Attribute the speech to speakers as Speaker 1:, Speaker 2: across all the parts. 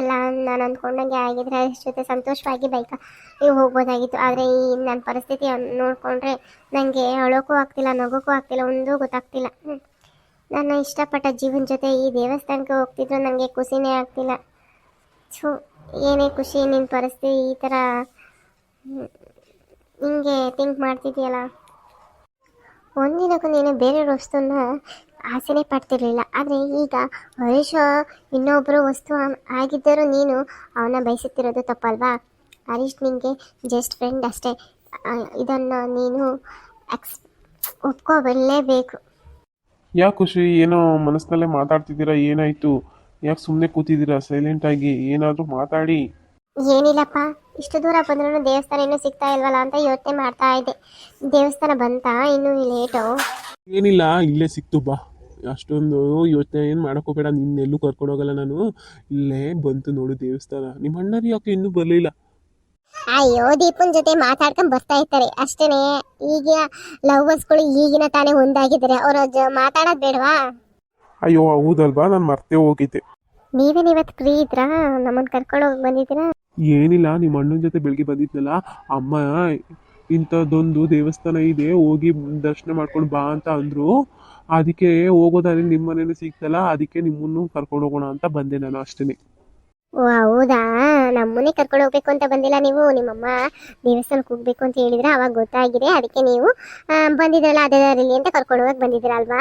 Speaker 1: ಎಲ್ಲ ನಾನು ಅಂದ್ಕೊಂಡಂಗೆ ಆಗಿದ್ರೆ ಅದ್ರ ಜೊತೆ ಸಂತೋಷವಾಗಿ ಬೈಕ ನೀವು ಹೋಗ್ಬೋದಾಗಿತ್ತು. ಆದರೆ ಈ ನನ್ನ ಪರಿಸ್ಥಿತಿ ನೋಡಿಕೊಂಡ್ರೆ ನನಗೆ ಅಳೋಕ್ಕೂ ಆಗ್ತಿಲ್ಲ ನಗೋಕ್ಕೂ ಆಗ್ತಿಲ್ಲ, ಒಂದೂ ಗೊತ್ತಾಗ್ತಿಲ್ಲ. ನನ್ನ ಇಷ್ಟಪಟ್ಟ ಜೀವನ ಜೊತೆ ಈ ದೇವಸ್ಥಾನಕ್ಕೆ ಹೋಗ್ತಿದ್ರು ನನಗೆ ಖುಷಿನೇ ಆಗ್ತಿಲ್ಲ. ಸೊ ಏನೇ ಖುಷಿ ನಿನ್ನ ಪರಿಸ್ಥಿತಿ ಈ ಥರ ಹಿಂಗೆ ಥಿಂಕ್ ಮಾಡ್ತಿದ್ಯಲ್ಲ. ಒಂದಿನಕ್ಕೂ ನೀನು ಬೇರೆ ವಸ್ತುನ ಆಸೆನೇ ಪಡ್ತಿರ್ಲಿಲ್ಲ. ಆದರೆ ಈಗ ಹರೀಶ ಇನ್ನೊಬ್ಬರು ವಸ್ತು ಆಗಿದ್ದರೂ ನೀನು ಅವನ ಬಯಸುತ್ತಿರೋದು ತಪ್ಪಲ್ವಾ? ಹರೀಶ್ ನಿನಗೆ ಜಸ್ಟ್ ಫ್ರೆಂಡ್ ಅಷ್ಟೇ. ಇದನ್ನ ನೀನು ಎಕ್ಸ್ ಒಪ್ಕೋಬಲ್ಲೇಬೇಕು
Speaker 2: ಯಾಕೆ ಖುಷಿ? ಏನೋ ಮನಸ್ಸಿನಲ್ಲೇ ಮಾತಾಡ್ತಿದ್ದೀರಾ? ಏನಾಯ್ತು? ಯಾಕೆ ಸುಮ್ಮನೆ ಕೂತಿದ್ದೀರಾ? ಸೈಲೆಂಟಾಗಿ ಏನಾದರೂ ಮಾತಾಡಿ.
Speaker 1: ಏನಿಲ್ಲಪ್ಪ. ಇಷ್ಟು ದೂರ ಬಂದ್ರೂ ದೇವಸ್ಥಾನ ಇನ್ನೂ ಸಿಗ್ತಾ ಇಲ್ವಲ್ಲ ಅಂತ ಯೋಚನೆ ಮಾಡ್ತಾ ಇದ್ದೆ. ದೇವಸ್ಥಾನ ಬಂತಾ? ಇನ್ನೂ ಲೇಟು
Speaker 2: ಏನಿಲ್ಲ ಇಲ್ಲೇ ಸಿಕ್ತು ಬಾ. ಅಷ್ಟೊಂದು ಯೋಚನೆ ಏನು ಮಾಡೋಕ್ಕೋಬೇಡ ನಿನ್ನೆಲ್ಲೂ ಕರ್ಕೊಂಡೋಗಲ್ಲ ನಾನು. ಇಲ್ಲೇ ಬಂತು ನೋಡು ದೇವಸ್ಥಾನ. ನಿಮ್ಮ ಅಣ್ಣರು ಯಾಕೆ ಇನ್ನೂ ಬರಲಿಲ್ಲ?
Speaker 1: ಅಯ್ಯೋ ದೀಪನ್ ಜೊತೆ ಮಾತಾಡ್ಕೊಂಡ್ ಬರ್ತಾ ಇರ್ತಾರೆ. ಅಷ್ಟೇನೆ ಲವರ್ಸ್ ಲವ್ವರ್ಸ್ಗಳು ಈಗಿನ ತಾನೇ ಒಂದಾಗಿದ್ದಾರೆ. ಅವ್ರ ಮಾತಾಡೋದ್ ಬೇಡವಾ?
Speaker 2: ಅಯ್ಯೋ ಹೌದಲ್ವಾ? ನಾನು ಮರ್ತೇ ಹೋಗಿದ್ದೆ.
Speaker 1: ನೀವೇನು ಇವತ್ತು ಫ್ರೀ ಇದ್ರಾ? ನಮ್ಮನ್ನ ಕರ್ಕೊಂಡು ಹೋಗಿ ಬಂದಿದ್ದೀರಾ?
Speaker 2: ಏನಿಲ್ಲ ನಿಮ್ಮ ಅಣ್ಣನ ಜೊತೆ ಬೆಳಿಗ್ಗೆ ಬಂದಿದ್ನಲ್ಲ ಅಮ್ಮ ಇಂಥದ್ದೊಂದು ದೇವಸ್ಥಾನ ಇದೆ ಹೋಗಿ ದರ್ಶನ ಮಾಡ್ಕೊಂಡು ಬಾ ಅಂತ ಅಂದರು. ಅದಕ್ಕೆ ಹೋಗೋದಾದ್ರೆ ನಿಮ್ಮ ಮನೇಲಿ ಸಿಗ್ತಲ್ಲ ಅದಕ್ಕೆ ನಿಮ್ಮನ್ನು ಕರ್ಕೊಂಡು ಹೋಗೋಣ ಅಂತ ಬಂದೆ ನಾನು ಅಷ್ಟೇ
Speaker 1: ಓ ಹೌದಾ? ನಮ್ಮನ್ನೇ ಕರ್ಕೊಂಡು ಹೋಗ್ಬೇಕು ಅಂತ ಬಂದಿಲ್ಲ ನೀವು? ನಿಮ್ಮಮ್ಮ ದೇವಸ್ಥಾನಕ್ಕೆ ಹೋಗ್ಬೇಕು ಅಂತ ಹೇಳಿದ್ರೆ ಅವಾಗ ಗೊತ್ತಾಗಿದೆ. ಅದಕ್ಕೆ ನೀವು ಬಂದಿದ್ರಲ್ಲ ಅದೇ ದಾರಿಲಿ ಅಂತ ಕರ್ಕೊಂಡು ಹೋಗಕ್ ಬಂದಿದ್ದೀರಲ್ವಾ?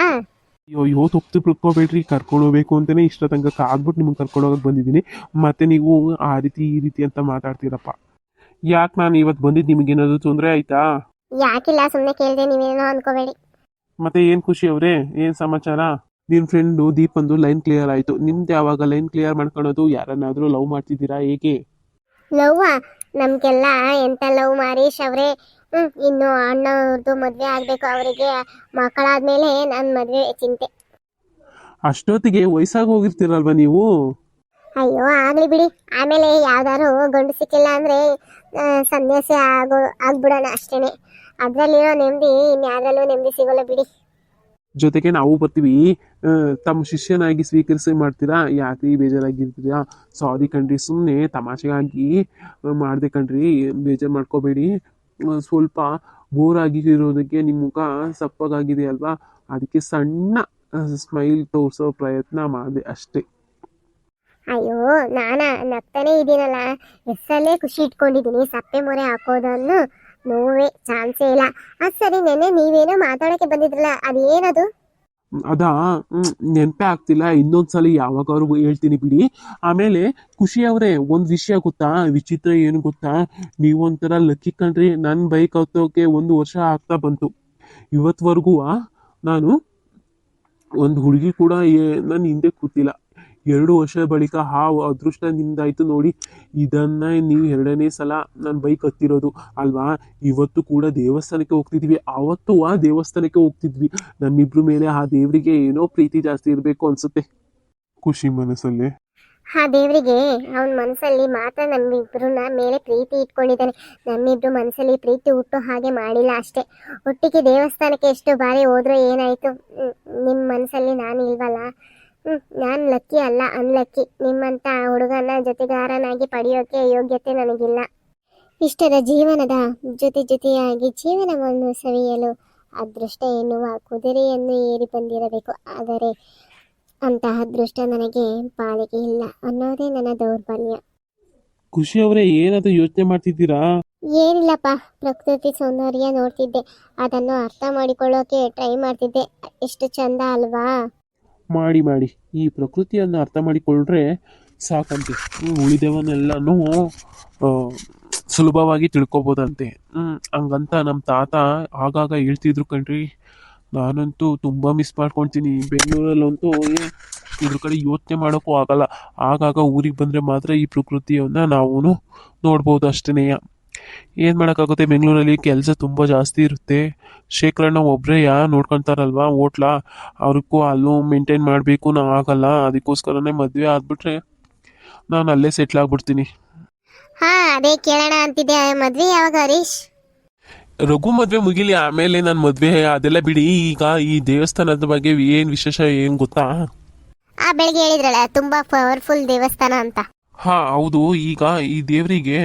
Speaker 2: ಅಯ್ಯೋ ಅಯ್ಯೋ ತಪ್ಪು ತಿಳ್ಕೊಬೇಡ್ರಿ ಕರ್ಕೊಂಡು ಹೋಗ್ಬೇಕು ಅಂತಲೇ ಇಷ್ಟ ತನಕ ಕಾದ್ಬಿಟ್ಟು ನಿಮ್ಗೆ ಕರ್ಕೊಂಡು ಹೋಗಕ್ಕೆ ಬಂದಿದ್ದೀನಿ. ಮತ್ತೆ ನೀವು ಆ ರೀತಿ ಈ ರೀತಿ ಅಂತ ಮಾತಾಡ್ತೀರಪ್ಪ. ಯಾಕೆ ನಾನು ಇವತ್ತು ಬಂದಿದ್ದು ನಿಮಗೇನಾದ್ರು ತೊಂದರೆ ಆಯ್ತಾ?
Speaker 1: ಯಾಕಿಲ್ಲ ಸುಮ್ಮನೆ ಕೇಳಿದೆ ನೀವೇನೋ ಅನ್ಕೋಬೇಡಿ.
Speaker 2: ಮತ್ತೆ ಏನು ಖುಷಿ ಅವರೇ? ಏನು ಸಮಾಚಾರ? ನಿಮ್ಮ ಫ್ರೆಂಡು ದೀಪಂದು ಲೈನ್ ಕ್ಲಿಯರ್ ಆಯ್ತು. ನಿಮ್ದು ಯಾವಾಗ ಲೈನ್ ಕ್ಲಿಯರ್ ಮಾಡ್ಕೊಳೋದು? ಯಾರನ್ನಾದರೂ ಲವ್ ಮಾಡ್ತಿದ್ದೀರಾ ಹೇಗೆ?
Speaker 1: ಲವ್ ನಮ್ಗೆಲ್ಲ ಎಂತ ಲವ್ ಮಾರೀಶ್ ಅವ್ರೆ? ಹ್ಮ್ ಇನ್ನು ಅಣ್ಣವ್ರದ್ದು ಮದ್ವೆ ಆಗ್ಬೇಕು ಅವರಿಗೆ. ಮಕ್ಕಳಾದ್ಮೇಲೆ ನನ್ನ ಮದ್ವೆ ಚಿಂತೆ.
Speaker 2: ಅಷ್ಟೊತ್ತಿಗೆ ವಯಸ್ಸಾಗಿ ಹೋಗಿರ್ತೀರಲ್ವ ನೀವು?
Speaker 1: ಅಯ್ಯೋ, ಆಗ್ಲಿ ಬಿಡಿ. ಆಮೇಲೆ ಯಾವ್ದಾದ್ರು ಗಂಡು ಸಿಕ್ಕಿಲ್ಲ ಅಂದ್ರೆ ಸನ್ಯಾಸಿ ಆಗೋ, ಆಗ್ಬಿಡೋಣ ಅಷ್ಟೇನೆ. ಅದ್ರಲ್ಲಿರೋ ನೆಮ್ಮದಿ ಇನ್ಯಾವ್ದ್ರಲ್ಲೂ ನೆಮ್ಮದಿ ಸಿಗೋಲ್ಲ ಬಿಡಿ.
Speaker 2: ಜೊತೆಗೆ ನಾವು ಬರ್ತೀವಿ. ತಮ್ಮ ಶಿಷ್ಯನಾಗಿ ಸ್ವೀಕರಿಸಿ ಮಾಡ್ತೀರಾ? ಯಾಕೆ ಬೇಜಾರಾಗಿರ್ತೀರಾ? ಸಾರಿ ಕಣ್ರಿ ಸುಮ್ಮನೆ ತಮಾಷೆಗಾಗಿ ಮಾಡಿದೆ ಕಣ್ರಿ. ಬೇಜಾರು ಮಾಡ್ಕೋಬೇಡಿ. ಸ್ವಲ್ಪ ಬೋರ್ ಆಗಿರೋದಕ್ಕೆ ನಿಮ್ಮ ಮುಖ ಸಪ್ಪಗಾಗಿದೆ ಅಲ್ವಾ? ಅದಕ್ಕೆ ಸಣ್ಣ ಸ್ಮೈಲ್ ತೋರಿಸೋ ಪ್ರಯತ್ನ ಮಾಡಿದೆ ಅಷ್ಟೇ.
Speaker 1: ಅಯ್ಯೋ, ನಾನ ನಗ್ತಾನೆ ಇದ್ದೀನಲ್ಲ. ಎಸ್ಸಲ್ಲೇ ಖುಷಿ ಇಟ್ಕೊಂಡಿದ್ದೀನಿ. ಸಪ್ಪೆ ಮೊರೆ ಹಾಕೋದನ್ನು ನೋವೇ, ಚಾನ್ಸೇ ಇಲ್ಲ. ಅದ್ ಸರಿ, ನೆನ್ನೆ ನೀವೇನೋ ಮಾತಾಡಕ್ಕೆ ಬಂದಿದ್ರಲ್ಲ ಅದೇನದು
Speaker 2: ಅದಾ ನೆನ್ಪೇ ಆಗ್ತಿಲ್ಲ. ಇನ್ನೊಂದ್ಸಲಿ ಯಾವಾಗಾದ್ರು ಹೇಳ್ತೀನಿ ಬಿಡಿ. ಆಮೇಲೆ ಖುಷಿ ಅವರೇ, ಒಂದು ವಿಷಯ ಗೊತ್ತಾ? ವಿಚಿತ್ರ ಏನು ಗೊತ್ತಾ? ನೀವೊಂಥರ ಲಕ್ಕಿ ಕಣ್ರಿ. ನನ್ನ ಬೈಕ್ ಹತ್ತೋಕೆ ಒಂದು ವರ್ಷ ಆಗ್ತಾ ಬಂತು. ಇವತ್ವರೆಗೂ ನಾನು ಒಂದು ಹುಡುಗಿ ಕೂಡ ನನ್ನ ಹಿಂದೆ ಕೂತಿಲ್ಲ. ಎರಡು ವರ್ಷ ಬಳಿಕ ಆ ಅದೃಷ್ಟ ನಿಮ್ದಾಯ್ತು ನೋಡಿ. ಇದನ್ನ ನೀವು ಎರಡನೇ ಸಲ ನನ್ನ ಬೈಕ್ ಹತ್ತಿರೋದು. ಅಲ್ವಾ? ಇವತ್ತು ಕೂಡ ದೇವಸ್ಥಾನಕ್ಕೆ ಹೋಗ್ತಿದ್ವಿ. ಆವತ್ತು ಆ ದೇವಸ್ಥಾನಕ್ಕೆ ಹೋಗ್ತಿದ್ವಿ. ನಮ್ಮಿಬ್ರ ಮೇಲೆ ಆ ದೇವರಿಗೆ ಏನೋ ಪ್ರೀತಿ ಜಾಸ್ತಿ ಇರಬೇಕು ಅನ್ಸುತ್ತೆ. ಖುಷಿ ಮನಸ್ಸಲ್ಲಿ.
Speaker 1: ಆ ದೇವರಿಗೆ, ಅವನ ಮನಸ್ಸಲ್ಲಿ ಮಾತ್ರ ನಮ್ಮಿಬ್ರನ್ನ ಮೇಲೆ ಪ್ರೀತಿ ಇಟ್ಕೊಂಡಿದ್ದಾನೆ. ನಮ್ಮಿಬ್ರು ಮನಸ್ಸಲ್ಲಿ ಪ್ರೀತಿ ಹುಟ್ಟೋ ಹಾಗೆ ಮಾಡಿಲ್ಲ ಅಷ್ಟೇ. ಒಟ್ಟಿಗೆ ದೇವಸ್ಥಾನಕ್ಕೆ ಎಷ್ಟು ಬಾರಿ ಹೋದ್ರೆ ಏನಾಯ್ತು? ನಿಮ್ಮ ಮನಸ್ಸಲ್ಲಿ ನಾನು ಇಲ್ವಲ್ಲ? ಹ್ಮ್ ನಾನು ಲಕ್ಕಿ ಅಲ್ಲ ಅನ್ಲಕ್ಕಿ ನಿಮ್ಮಂತ ಹುಡುಗನ ಜೊತೆಗಾರನಾಗಿ ಪಡೆಯೋಕೆ ಯೋಗ್ಯತೆ ನನಗಿಲ್ಲ. ಇಷ್ಟದ ಜೀವನದ ಜೊತೆ ಜೊತೆಯಾಗಿ ಜೀವನವನ್ನು ಸವಿಯಲು ಅದೃಷ್ಟ ಎನ್ನುವ ಕುದುರೆಯನ್ನು ಏರಿ ಬಂದಿರಬೇಕು. ಆದರೆ ಅಂತಹ ಅದೃಷ್ಟ ನನಗೆ ಬಾಳಿಗೆ ಇಲ್ಲ ಅನ್ನೋದೇ ನನ್ನ ದೌರ್ಬಲ್ಯ.
Speaker 2: ಖುಷಿ ಅವರೇ ಏನಾದ್ರು ಯೋಚನೆ ಮಾಡ್ತಿದ್ದೀರಾ?
Speaker 1: ಏನಿಲ್ಲಪ್ಪ ಪ್ರಕೃತಿ ಸೌಂದರ್ಯ ನೋಡ್ತಿದ್ದೆ. ಅದನ್ನು ಅರ್ಥ ಮಾಡಿಕೊಳ್ಳೋಕೆ ಟ್ರೈ ಮಾಡ್ತಿದ್ದೆ. ಎಷ್ಟು ಚಂದ ಅಲ್ವಾ?
Speaker 2: ಮಾಡಿ ಮಾಡಿ. ಈ ಪ್ರಕೃತಿಯನ್ನು ಅರ್ಥ ಮಾಡಿಕೊಂಡ್ರೆ ಸಾಕಂತೆ. ಉಳಿದವನ್ನೆಲ್ಲನೂ ಸುಲಭವಾಗಿ ತಿಳ್ಕೊಬೋದಂತೆ. ಹಂಗಂತ ನಮ್ಮ ತಾತ ಆಗಾಗ ಹೇಳ್ತಿದ್ರು ಕಣ್ರಿ. ನಾನಂತೂ ತುಂಬ ಮಿಸ್ ಮಾಡ್ಕೊಳ್ತೀನಿ ಬೆಂಗಳೂರಲ್ಲಂತೂ ಇದ್ರ ಕಡೆ ಯೋಚನೆ ಮಾಡೋಕ್ಕೂ ಆಗಲ್ಲ. ಆಗಾಗ ಊರಿಗೆ ಬಂದರೆ ಮಾತ್ರ ಈ ಪ್ರಕೃತಿಯನ್ನು ನಾವು ನೋಡ್ಬೋದು ಅಷ್ಟೇ ಏನು ಮಾಡೋಕ್ಕಾಗುತ್ತೆ? ಬೆಂಗಳೂರಲ್ಲಿ ಕೆಲಸ ತುಂಬ ಜಾಸ್ತಿ ಇರುತ್ತೆ. ಶೇಖರಣ್ಣ ಒಬ್ಬರೇ ಯಾ ನೋಡ್ಕೊತಾರಲ್ವಾ ಓಟ್ಲ ಅವ್ರಿಗೂ ಅಲ್ಲೂ ಮೇಂಟೈನ್ ಮಾಡಬೇಕು ನಾವು ಆಗಲ್ಲ. ಅದಕ್ಕೋಸ್ಕರನೇ ಮದುವೆ ಆದ್ಬಿಟ್ರೆ ನಾನು ಅಲ್ಲೇ ಸೆಟ್ಲ್ ಆಗ್ಬಿಡ್ತೀನಿ.
Speaker 1: ಹಾ ಅದೇ ಕೇಳೋಣ ಅಂತಿದ್ದೆ. ಮದ್ವೆ ಯಾವಾಗ ಹರೀಶ್?
Speaker 2: ರಘು ಮದುವೆ ಮುಗಿಲಿ ಆಮೇಲೆ ನನ್ನ ಮದುವೆ ಅದೆಲ್ಲ ಬಿಡಿ. ಈಗ ಈ ದೇವಸ್ಥಾನದ ಬಗ್ಗೆ ಏನು ವಿಶೇಷ ಏನು ಗೊತ್ತಾ?
Speaker 1: ಆ ಬೆಳಿಗ್ಗೆ ಹೇಳಿದ್ರಲ್ಲ ತುಂಬಾ ಪವರ್ಫುಲ್ ದೇವಸ್ಥಾನ ಅಂತ.
Speaker 2: ಹಾ, ಹೌದು. ಈಗ ಈ ದೇವರಿಗೆ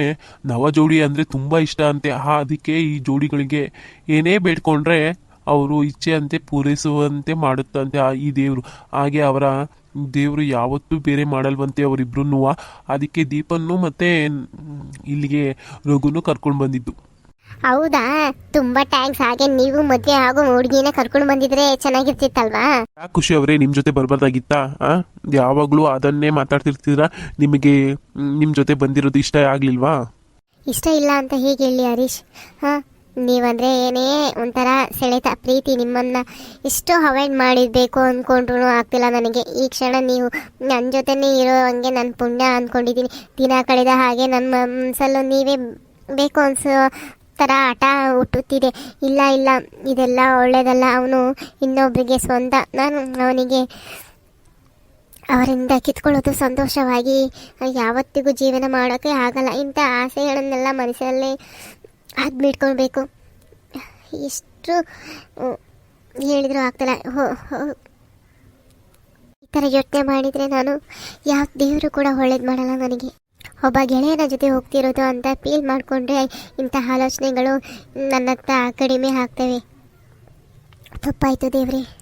Speaker 2: ನವ ಜೋಡಿ ಅಂದ್ರೆ ತುಂಬಾ ಇಷ್ಟ ಅಂತೆ. ಹಾ, ಅದಕ್ಕೆ ಈ ಜೋಡಿಗಳಿಗೆ ಏನೇ ಬೇಡ್ಕೊಂಡ್ರೆ ಅವರು ಇಚ್ಛೆಯಂತೆ ಪೂರೈಸುವಂತೆ ಮಾಡುತ್ತಂತೆ ಈ ದೇವರು. ಹಾಗೆ ಅವರ ದೇವರು ಯಾವತ್ತೂ ಬೇರೆ ಮಾಡಲ್ವಂತೆ ಅವರಿಬ್ರು ಅದಕ್ಕೆ ದೀಪನ್ನು ಮತ್ತೆ ಇಲ್ಲಿಗೆ ರಘುನು ಕರ್ಕೊಂಡು ಬಂದಿದ್ದು.
Speaker 1: ಹೌದಾ? ತುಂಬಾ ಟ್ಯಾಂಕ್ಸ್ ಹಾಗೆ ನೀವು ಮದ್ವೆ ಆಗೋ ಹುಡುಗಿನ ಕರ್ಕೊಂಡು ಬಂದಿದ್ರೆ ಚೆನ್ನಾಗಿರ್ತಿತ್ತಲ್ವಾ?
Speaker 2: ಖುಷಿ ಅವರೇ? ನಿಮ್ಮ ಜೊತೆ ಬರ್ಬಾರ್ದಾಗಿತ್ತ? ಆ? ಯಾವಾಗಲೂ ಅದನ್ನೇ ಮಾತಾಡ್ತಿರ್ತೀರಾ? ನಿಮಗೆ ನಿಮ್ಮ ಜೊತೆ ಬಂದಿರೋದು ಇಷ್ಟ ಆಗ್ಲಿಲ್ವಾ?
Speaker 1: ಇಷ್ಟ ಇಲ್ಲ ಅಂತ ಹೇಗೆ ಹೇಳಿ ಹರೀಶ್? ಹಾ ನೀವಂದ್ರೆ ಏನೇ ಒಂಥರ ಸೆಳೆತ ಪ್ರೀತಿ ನಿಮ್ಮನ್ನ ಎಷ್ಟು ಅವಾಯ್ಡ್ ಮಾಡಿರ್ಬೇಕು ಅನ್ಕೊಂಡ್ರು ಆಗ್ತಿಲ್ಲ ನನಗೆ. ಈ ಕ್ಷಣ ನೀವು ನನ್ನ ಜೊತೆನೇ ಇರೋ ಹಂಗೆ ನನ್ನ ಪುಣ್ಯ ಅಂದ್ಕೊಂಡಿದ್ದೀನಿ ದಿನ ಕಳೆದ ಹಾಗೆ ನನ್ನ ಮನಸ್ಸಲ್ಲೂ ನೀವೇ ಬೇಕು ಅನ್ಸೋ ಥರ ಹಠ ಹುಟ್ಟುತ್ತಿದೆ. ಇಲ್ಲ ಇಲ್ಲ, ಇದೆಲ್ಲ ಒಳ್ಳೆಯದಲ್ಲ ಅವನು ಇನ್ನೊಬ್ಬರಿಗೆ ಸ್ವಂತ. ನಾನು ಅವನಿಗೆ ಅವರಿಂದ ಕಿತ್ಕೊಳ್ಳೋದು ಸಂತೋಷವಾಗಿ ಯಾವತ್ತಿಗೂ ಜೀವನ ಮಾಡೋಕ್ಕೆ ಆಗಲ್ಲ. ಇಂಥ ಆಸೆಗಳನ್ನೆಲ್ಲ ಮನಸ್ಸಲ್ಲೇ ಹಾಕ್ಬಿಟ್ಕೊಳ್ಬೇಕು ಎಷ್ಟು ಹೇಳಿದರೂ ಆಗ್ತಿಲ್ಲ. ಈ ಥರ ಯೋಚನೆ ಮಾಡಿದರೆ ನಾನು ಯಾವ ದೇವರು ಕೂಡ ಒಳ್ಳೇದು ಮಾಡಲ್ಲ ನನಗೆ. ಒಬ್ಬ ಗೆಳೆಯರ ಜೊತೆ ಹೋಗ್ತಿರೋದು ಅಂತ ಫೀಲ್ ಮಾಡಿಕೊಂಡ್ರೆ ಇಂತಹ ಆಲೋಚನೆಗಳು ನನ್ನತ್ತ ಕಡಿಮೆ ಆಗ್ತವೆ. ತಪ್ಪಾಯಿತು ದೇವ್ರೆ.